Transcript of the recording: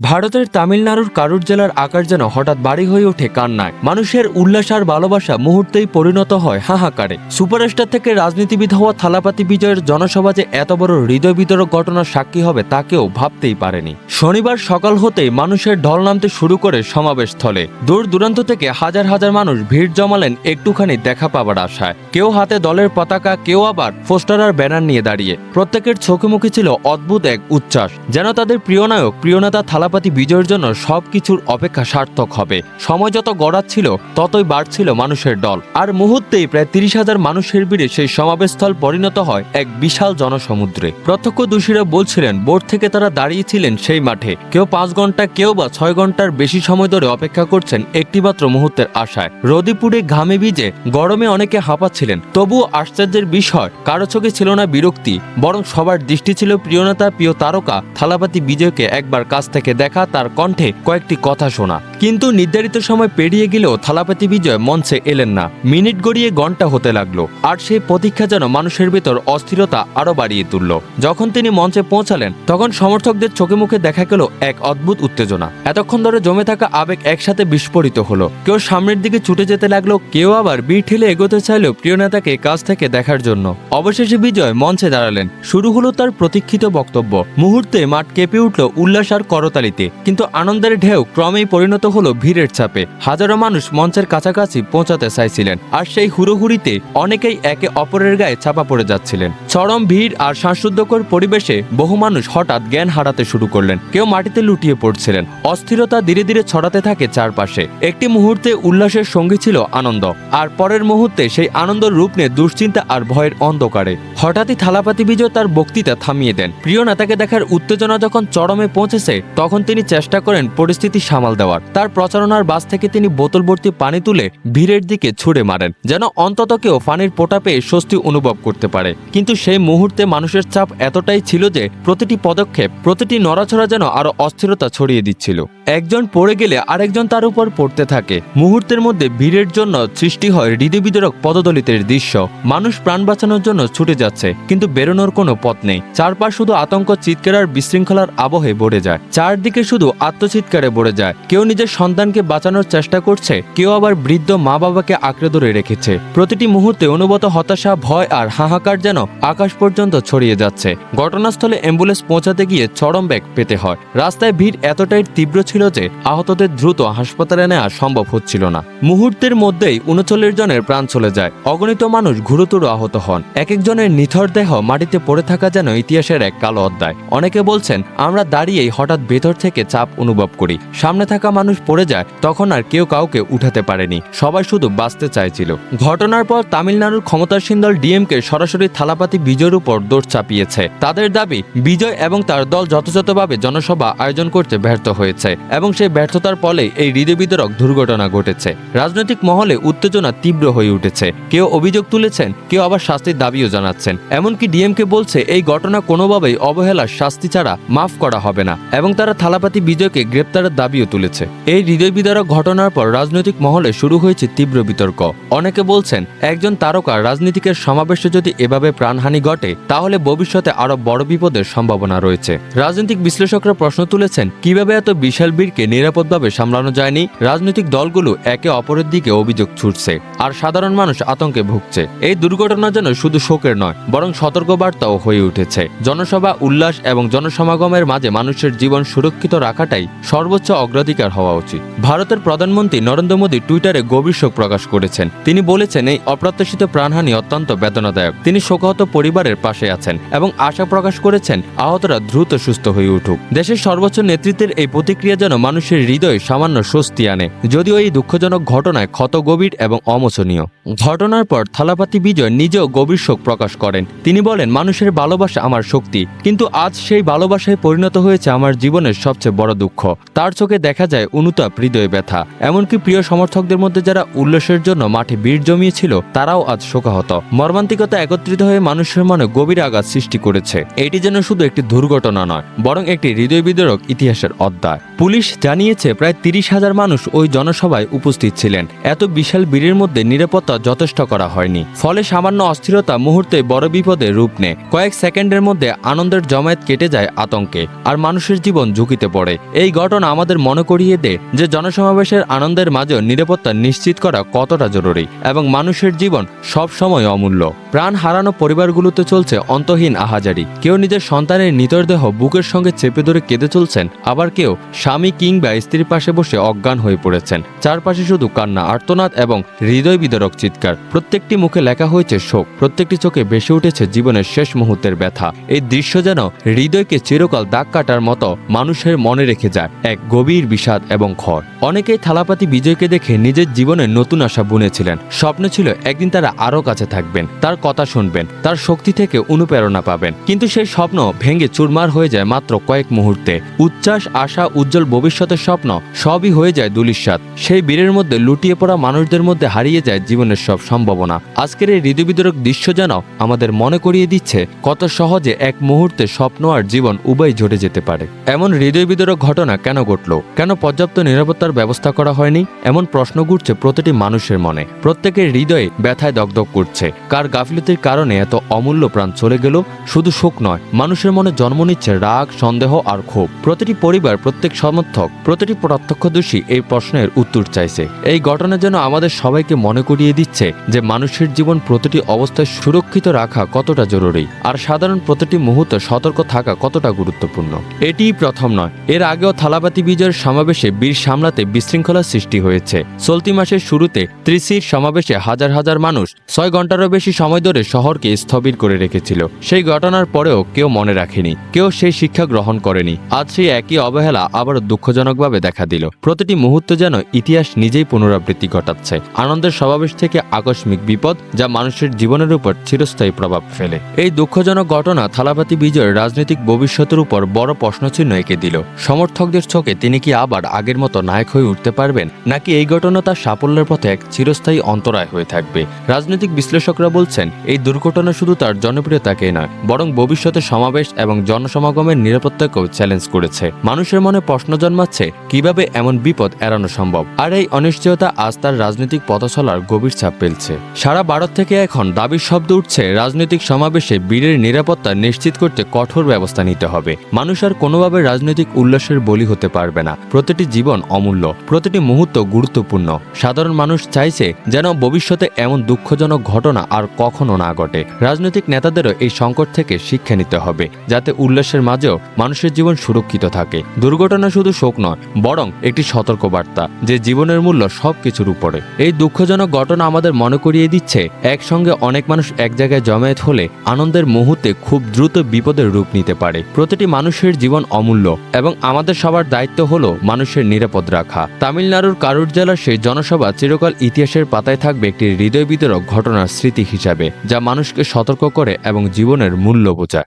ভারতের তামিলনাড়ুর কারুর জেলার আকার যেন হঠাৎ বাড়ি হয়ে ওঠে কান্নায়। মানুষের উল্লাস আর ভালোবাসা মুহূর্তেই পরিণত হয় হাহাকারে। সুপারস্টার থেকে রাজনীতিবিদ হওয়া থালাপাতি বিজয়ের জনসভা যে এত বড় হৃদয় বিতরক ঘটনার সাক্ষী হবে তাকেও ভাবতেই পারেনি। শনিবার সকাল হতেই মানুষের ঢল নামতে শুরু করে সমাবেশ স্থলে দূর দূরান্ত থেকে হাজার হাজার মানুষ ভিড় জমালেন একটুখানি দেখা পাবার আশায়। কেউ হাতে দলের পতাকা, কেউ আবার পোস্টার আর ব্যানার নিয়ে দাঁড়িয়ে। প্রত্যেকের চোখে মুখে ছিল অদ্ভুত এক উচ্ছ্বাস। যেন তাদের প্রিয় নায়ক, প্রিয় নেতা থালাপাতি বিজয়ের জন্য সবকিছুর অপেক্ষা সার্থক হবে। সময় যত গড়াচ্ছিল, ততই বাড়ছিল মানুষের দল। আর মুহূর্তেই প্রায় তিরিশ হাজার মানুষের ভিড়ে সেই সমাবেশস্থল পরিণত হয় এক বিশাল জনসমুদ্রে। প্রত্যক্ষদর্শীরা বলছিলেন বোর্ড থেকে তারা দাঁড়িয়েছিলেন সেই মাঠে। কেউ পাঁচ ঘণ্টা, কেউ বা ছয় ঘণ্টার বেশি সময় ধরে অপেক্ষা করছেন একটিমাত্র মুহূর্তের আশায়। রোদিপুরে ঘামে ভিজে গরমে অনেকে হাঁপাচ্ছিলেন। তবুও আশ্চর্যের বিষয়, কারও চোখে ছিল না বিরক্তি, বরং সবার দৃষ্টি ছিল প্রিয়নেতা, প্রিয় তারকা, থালাপাতি বিজয়কে একবার কাছ থেকে দেখা তার কণ্ঠে কয়েকটি কথা শোনা। কিন্তু নির্ধারিত সময় পেরিয়ে গেলেও থালাপাতি বিজয় মঞ্চে এলেন না। মিনিট গড়িয়ে ঘণ্টা হতে লাগল, আর সেই প্রতীক্ষা যেন মানুষের ভেতর অস্থিরতা আরও বাড়িয়ে তুলল। যখন তিনি মঞ্চে পৌঁছালেন, তখন সমর্থকদের চোখে মুখে দেখা গেল এক অদ্ভুত উত্তেজনা। এতক্ষণ ধরে জমে থাকা আবেগ একসাথে বিস্ফোরিত হলো। কেউ সামনের দিকে ছুটে যেতে লাগল, কেউ আবার বীর ঠেলে এগোতে চাইলেও প্রিয় নেতাকে কাছ থেকে দেখার জন্য। অবশেষে বিজয় মঞ্চে দাঁড়ালেন। শুরু হলো তার প্রতীক্ষিত বক্তব্য। মুহূর্তে মাঠ কেঁপে উঠল উল্লাস আর করতালিতে, কিন্তু আনন্দের ঢেউ ক্রমেই পরিণত হলো ভিড়ের চাপে। হাজারো মানুষ মঞ্চের কাছাকাছি পৌঁছাতে চাইছিলেন। আর সেই হুড়োহুড়িতে অনেকেই একে অপরের গায়ে চাপা পড়ে যাচ্ছিলেন। চরম ভিড় আর শ্বাসরুদ্ধকর পরিবেশে বহু মানুষ হঠাৎ জ্ঞান হারাতে শুরু করলেন। কেউ মাটিতে লুটিয়ে পড়ছিলেন। অস্থিরতা ধীরে ধীরে ছড়াতে থাকে চারপাশে। একটি মুহূর্তে উল্লাসের সঙ্গী ছিল আনন্দ। আর পরের মুহূর্তে সেই আনন্দর রূপ নিয়ে দুশ্চিন্তা আর ভয়ের অন্ধকারে। হঠাৎই থালাপাতি বিজয় তার বক্তৃতা থামিয়ে দেন। প্রিয় নেতাকে দেখার উত্তেজনা যখন চরমে পৌঁছেছে, তখন তিনি চেষ্টা করেন পরিস্থিতি সামাল দেওয়ার। তার প্রচারণার বাস থেকে তিনি বোতল ভর্তি পানি তুলে ভিড়ের দিকে ছুড়ে মারেন, যেন অন্তত কেউ পানির পোটা পেয়ে স্বস্তি অনুভব করতে পারে। কিন্তু সেই মুহূর্তে মানুষের চাপ এতটাই ছিল যে প্রতিটি পদক্ষেপ, প্রতিটি নড়াছড়া যেন আরও অস্থিরতা ছড়িয়ে দিচ্ছিল। একজন পড়ে গেলে আরেকজন তার উপর পড়তে থাকে। মুহূর্তের মধ্যে ভিড়ের জন্য সৃষ্টি হয় হৃদয়বিদরক পদদলিতের দৃশ্য। মানুষ প্রাণ বাঁচানোর জন্য ছুটে যাচ্ছে, কিন্তু বেরোনোর কোনো পথ নেই। চারপাশ শুধু আতঙ্ক, চিৎকার আর বিশৃঙ্খলার আবহে ভরে যায়। চারদিকে শুধু আত্মচিৎকারে ভরে যায়। কেউ নিজের সন্তানকে বাঁচানোর চেষ্টা করছে, কেউ আবার বৃদ্ধ মা বাবাকে আঁকড়ে ধরে রেখেছে। প্রতিটি মুহূর্তে অনুভূত হতাশা, ভয় আর হাহাকার যেন আকাশ পর্যন্ত ছড়িয়ে যাচ্ছে। ঘটনাস্থলে অ্যাম্বুলেন্স পৌঁছাতে গিয়ে চরম ব্যাগ পেতে হয়। রাস্তায় ভিড় এতটাই তীব্র ছিল যে আহতদের দ্রুত হাসপাতালে নেওয়া সম্ভব হচ্ছিল না। মুহূর্তের মধ্যেই উনচল্লিশ জনের প্রাণ চলে যায়। অগণিত মানুষ গুরুতর আহত হন। এক একজনের নিথর দেহ মাটিতে পড়ে থাকা যেন ইতিহাসের এক কালো অধ্যায়। অনেকে বলছেন, আমরা দাঁড়িয়েই হঠাৎ ভেতর থেকে চাপ অনুভব করি। সামনে থাকা মানুষ পড়ে যায়, তখন আর কেউ কাউকে উঠাতে পারেনি। সবাই শুধু বাঁচতে চাইছিল। ঘটনার পর তামিলনাড়ুর ক্ষমতাসীন দল ডিএমকে সরাসরি থালাপাতি বিজয়ের উপর দোষ চাপিয়েছে। তাদের দাবি, বিজয় এবং তার দল যথাযথভাবে জনসভা আয়োজন করতে ব্যর্থ হয়েছে। এবং সেই ব্যর্থতার ফলে এই হৃদয়বিদরক দুর্ঘটনা ঘটেছে। রাজনৈতিক মহলে উত্তেজনা তীব্র হয়ে উঠেছে। কেউ অভিযোগ তুলেছেন, কেউ আবার শাস্তির দাবিও জানাচ্ছেন। এমনকি ডিএমকে বলছে, এই ঘটনা কোনোভাবেই অবহেলার শাস্তি ছাড়া মাফ করা হবে না এবং তারা থালাপাতি বিজয়কে গ্রেপ্তারের দাবিও তুলেছে। এই হৃদয় বিদারক ঘটনার পর রাজনৈতিক মহলে শুরু হয়েছে তীব্র বিতর্ক। অনেকে বলছেন, একজন তারকা রাজনীতিকের সমাবেশে যদি এভাবে প্রাণহানি ঘটে, তাহলে ভবিষ্যতে আরও বড় বিপদের সম্ভাবনা রয়েছে। রাজনৈতিক বিশ্লেষকরা প্রশ্ন তুলেছেন, কীভাবে এত বিশাল বীরকে নিরাপদভাবে সামলানো যায়নি, রাজনৈতিক দলগুলো একে অপরের দিকে অভিযোগ ছুটছে আর সাধারণ মানুষ আতঙ্কে ভুগছে। এই দুর্ঘটনা যেন শুধু শোকের নয়, বরং সতর্কবার্তাও হয়ে উঠেছে। জনসভা, উল্লাস এবং জনসমাগমের মাঝে মানুষের জীবন সুরক্ষিত রাখাটাই সর্বোচ্চ অগ্রাধিকার হওয়া উচিত। ভারতের প্রধানমন্ত্রী নরেন্দ্র মোদী টুইটারে গভীর শোক প্রকাশ করেছেন। তিনি বলেছেন, এই অপ্রত্যাশিত প্রাণহানি অত্যন্ত বেদনাদায়ক। তিনি শোকাহত পরিবারের পাশে আছেন এবং আশা প্রকাশ করেছেন, আহতরা দ্রুত সুস্থ হয়ে উঠুক। দেশের সর্বোচ্চ নেতৃত্বের এই প্রতিক্রিয়া যেন মানুষের হৃদয়ে সামান্য স্বস্তি আনে। যদিও এই দুঃখজনক ঘটনায় ক্ষত গভীর এবং অমোচনীয়। ঘটনার পর থালাপাতি বিজয় নিজেও গভীর শোক প্রকাশ করেন। তিনি বলেন, মানুষের ভালোবাসা আমার শক্তি, কিন্তু আজ সেই ভালোবাসায় পরিণত হয়েছে আমার জীবনের সবচেয়ে বড় দুঃখ। তার চোখে দেখা যায় অনুতাপ, হৃদয় ব্যথা। এমনকি প্রিয় সমর্থকদের মধ্যে যারা উল্লাসের জন্য মাঠে ভিড় জমিয়েছিল, তারাও আজ শোকাহত। মর্মান্তিকতা একত্রিত হয়ে মানুষের মনে গভীর আঘাত সৃষ্টি করেছে। এটি যেন শুধু একটি দুর্ঘটনা নয়, বরং একটি হৃদয় বিদারক ইতিহাসের অধ্যায়। পুলিশ পুলিশ জানিয়েছে, প্রায় তিরিশ হাজার মানুষ ওই জনসভায় উপস্থিত ছিলেন। এত বিশাল ভিড়ের মধ্যে নিরাপত্তা যথেষ্ট করা হয়নি। ফলে সামান্য অস্থিরতা মুহূর্তে বড় বিপদে রূপ নেয়। কয়েক সেকেন্ডের মধ্যে আনন্দের জমায়েত কেটে যায় আতঙ্কে, আর মানুষের জীবন ঝুঁকিতে পড়ে। এই ঘটনা আমাদের মনে করিয়ে দেয় যে জনসমাবেশের আনন্দের মাঝেও নিরাপত্তা নিশ্চিত করা কতটা জরুরি এবং মানুষের জীবন সব সময় অমূল্য। প্রাণ হারানো পরিবারগুলোতে চলছে অন্তহীন আহাজারি। কেউ নিজের সন্তানের নিতরদেহ বুকের সঙ্গে চেপে ধরে কেঁদে চলছেন, আবার কেউ স্বামী কিংবা স্ত্রীর পাশে বসে অজ্ঞান হয়ে পড়েছেন। চারপাশে শুধু কান্না, আর্তনাদ এবং হৃদয় বিদারক চিৎকার। প্রত্যেকটি মুখে লেখা হয়েছে শোক, প্রত্যেকটি চোখে বেশি উঠেছে জীবনের শেষ মুহূর্তের ব্যথা। এই দৃশ্য যেন হৃদয়কে চিরকাল দাগ কাটার মতো মানুষের মনে রেখে যায়, এক গভীর বিষাদ এবং খর অনেকেই থালাপাতি বিজয়কে দেখে নিজের জীবনে নতুন আশা বুনেছিলেন। স্বপ্ন ছিল একদিন তারা আরও কাছে থাকবেন। তার কথা শুনবেন, তার শক্তি থেকে অনুপ্রেরণা পাবেন। কিন্তু সেই স্বপ্ন ভেঙে চুরমার হয়ে যায় মাত্র কয়েক মুহূর্তে। উচ্ছ্বাস, আশা, উজ্জ্বল ভবিষ্যতের স্বপ্ন সবই হয়ে যায় দুলিশ্বাত সেই বীরের মধ্যে লুটিয়ে পড়া মানুষদের মধ্যে হারিয়ে যায় জীবনের সব সম্ভাবনা। আজকের এই হৃদয়বিদরক দৃশ্য যেন আমাদের মনে করিয়ে দিচ্ছে কত সহজে এক মুহূর্তে স্বপ্ন আর জীবন উভয় ঝরে যেতে পারে। এমন হৃদয়বিদরক ঘটনা কেন ঘটল? কেন পর্যাপ্ত নিরাপত্তার ব্যবস্থা করা হয়নি? এমন প্রশ্ন ঘুরছে প্রতিটি মানুষের মনে। প্রত্যেকের হৃদয়ে ব্যথায় দগদগ করছে। কার গাফিলতির কারণে এত অমূল্য প্রাণ চলে গেল, শুধু শোক নয়, মানুষের মনে জন্ম নিচ্ছে রাগ, সন্দেহ আর ক্ষোভ। প্রতিটি পরিবার, প্রত্যেক সমর্থক, প্রতিটি প্রত্যক্ষদর্শী এই প্রশ্নের উত্তর চাইছে। এই ঘটনা যেন আমাদের সবাইকে মনে করিয়ে দিচ্ছে যে মানুষের জীবন প্রতিটি অবস্থায় সুরক্ষিত রাখা কতটা জরুরি আর সাধারণ প্রতিটি মুহূর্তে সতর্ক থাকা কতটা গুরুত্বপূর্ণ। এটিই প্রথম নয়, এর আগেও থালাপাতি বিজয়ের সমাবেশে বীর সামলাতে বিশৃঙ্খলা সৃষ্টি হয়েছে। চলতি মাসের শুরুতে ত্রিসির সমাবেশে হাজার হাজার মানুষ ছয় ঘন্টারও বেশি সময় ধরে শহরকে স্থবির করে রেখেছিল। সেই ঘটনার পরেও কেউ মনে রাখেনি। কেউ সেই শিক্ষা গ্রহণ করেনি। আজ সেই একই অবহেলা আবারও দুঃখজনকভাবে দেখা দিল। প্রতিটি মুহূর্ত যেন ইতিহাস নিজেই পুনরাবৃত্তি ঘটাচ্ছে। আনন্দের সমাবেশ থেকে আকস্মিক বিপদ যা মানুষের জীবনের উপর চিরস্থায়ী প্রভাব ফেলে। এই দুঃখজনক ঘটনা থালাপাতি বিজয়ের রাজনৈতিক ভবিষ্যতের উপর বড় প্রশ্নচিহ্ন এঁকে দিল। সমর্থকদের চোখে তিনি কি আবার আগের মতো নায়ক হয়ে উঠতে পারবেন? নাকি এই ঘটনা তার সাফল্যের পথে এক চিরস্থায়ী অন্তরায় হয়ে থাকবে? রাজনৈতিক বিশ্লেষকরা বলছেন এই দুর্ঘটনা শুধু তার জনপ্রিয়তাকে নয়, বরং ভবিষ্যতে সমাবেশ এবং জনসমাগমের নিরাপত্তাকেও চ্যালেঞ্জ করেছে। মানুষের মনে প্রশ্ন জন্মাচ্ছে, কীভাবে এমন বিপদ এড়ানো সম্ভব? আর এই অনিশ্চয়তা আজ তার রাজনৈতিক পথচলার গভীর চাপ ফেলছে। সারা ভারত থেকে এখন দাবির শব্দ উঠছে, রাজনৈতিক সমাবেশে বীরের নিরাপত্তা নিশ্চিত করতে কঠোর ব্যবস্থা নিতে হবে। মানুষ আর কোনোভাবে রাজনৈতিক উল্লাসের বলি হতে পারবে না। প্রতিটি জীবন অমূল্য, প্রতিটি মুহূর্ত গুরুত্বপূর্ণ। সাধারণ মানুষ চাইছে যেন ভবিষ্যতে এমন দুঃখজনক ঘটনা আর কখনো না ঘটে। রাজনৈতিক নেতাদেরও এই সংকট থেকে শিক্ষা নিতে হবে, যাতে উল্লাসের মাঝেও মানুষের জীবন সুরক্ষিত থাকে। দুর্ঘটনা শুধু শোক নয়, বরং একটি সতর্কবার্তা, যে জীবনের মূল্য সবকিছুর উপরে। এই দুঃখজনক ঘটনা আমাদের মনে করিয়ে দিচ্ছে, একসঙ্গে অনেক মানুষ এক জায়গায় জমায়েত হলে আনন্দের মুহূর্তে খুব দ্রুত বিপদের রূপ নিতে পারে। প্রতিটি মানুষের জীবন অমূল্য, এবং আমাদের সবার দায়িত্ব হলো মানুষের নিরাপদ রাখা। তামিলনাড়ুর কারুর জেলার সেই জনসভা চিরকাল ইতিহাসের পাতায় থাকবে একটি হৃদয় বিতরক ঘটনার স্মৃতি হিসাবে। যা মানুষকে সতর্ক করে এবং জীবনের মূল্য বোঝায়।